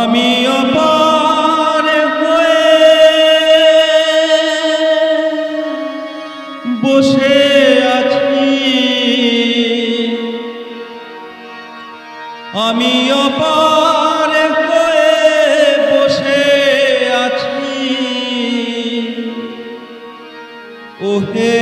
আমি অপার হয়ে বসে আছি। আমি অপার হয়ে বসে আছি। ওহে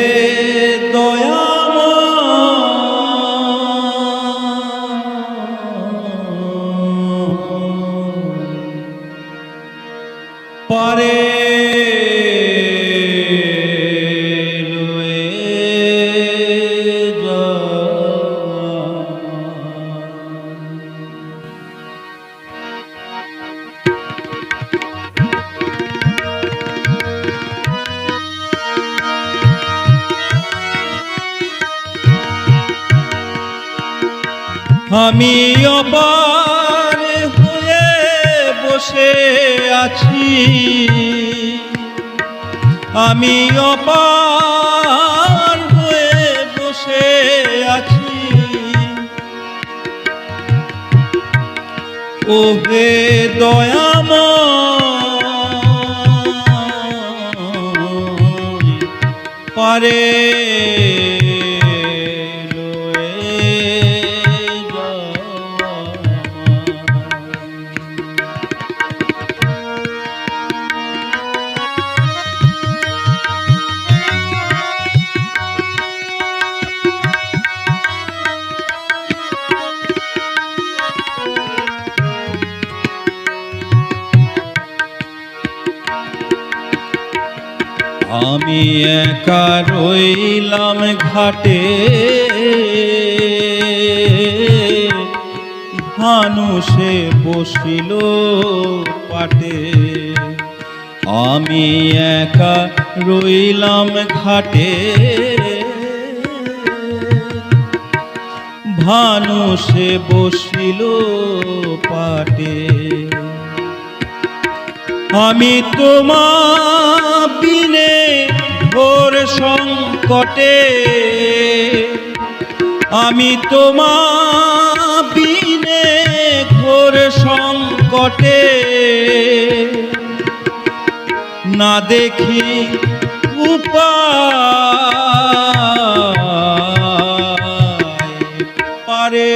আমি অপার হয়ে বসে আছি। আমি অপার হয়ে বসে আছি। ওহে দয়াময় পারে আমি একা রইলাম ঘাটে। ভানুষে বসিল পাটে। আমি একা রইলাম ঘাটে। ভানুষে বসিল পাটে। আমি তোমা বিনে ঘোর সংকটে আমি তোমা বিনে ঘোর সংকটে। না দেখি উপায়। পারে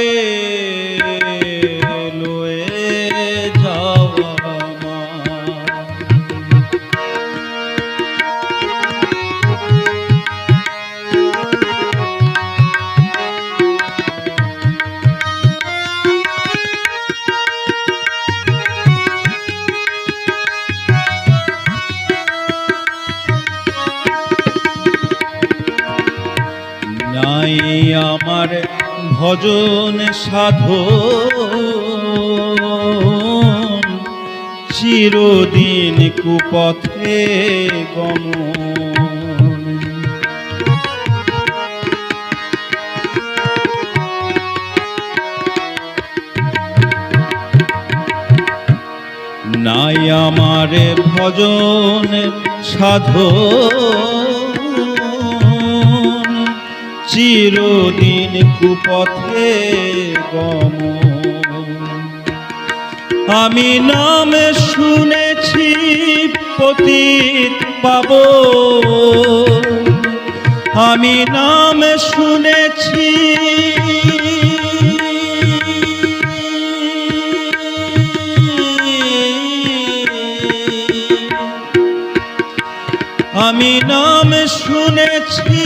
আমার ভজন সাধো চিরদিন কুপথে গমন। নাই আমার ভজন সাধন। চিরদিন কুপথে গম আমি নাম শুনেছি পতিত পাব আমি নাম শুনেছি আমি নাম শুনেছি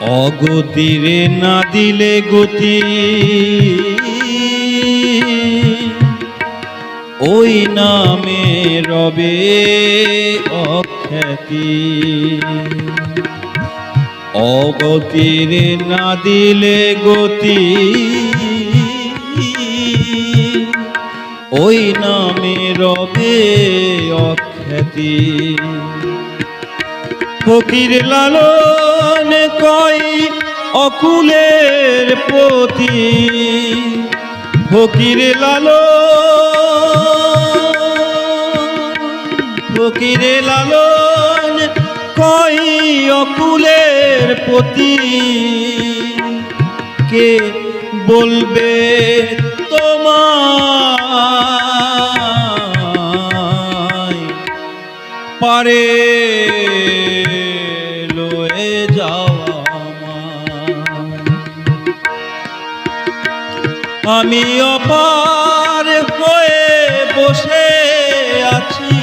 অগতিরে না দিলে গতি। ওই নামে রবে অখ্যাতি। অগতির না দিলে গতি। ওই নামে রবে অখ্যাতি। ফকির লালন কই অকুলের প্রতি? ফকির লালন ফকির লালন কই অকুলের প্রতি? কে বলবে তোমায়? পারে আমি অপার হয়ে বসে আছি।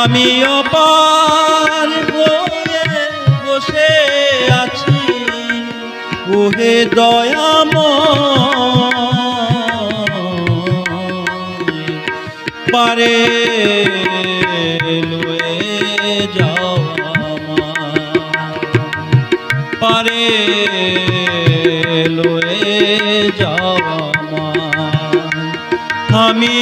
আমি অপার হয়ে বসে আছি। ওহে দয়াম পারে লয়ে যাও আমার। আমি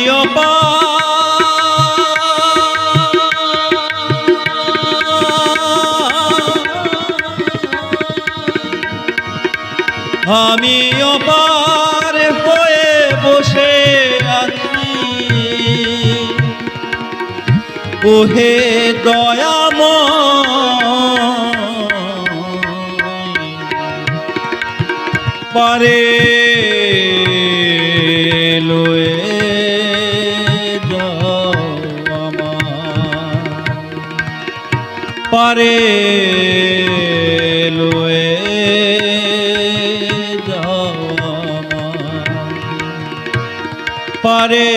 আমি অপার হয়ে বসে আছি ওহে দয়াময় পারে লয়ে যাও আমার পারে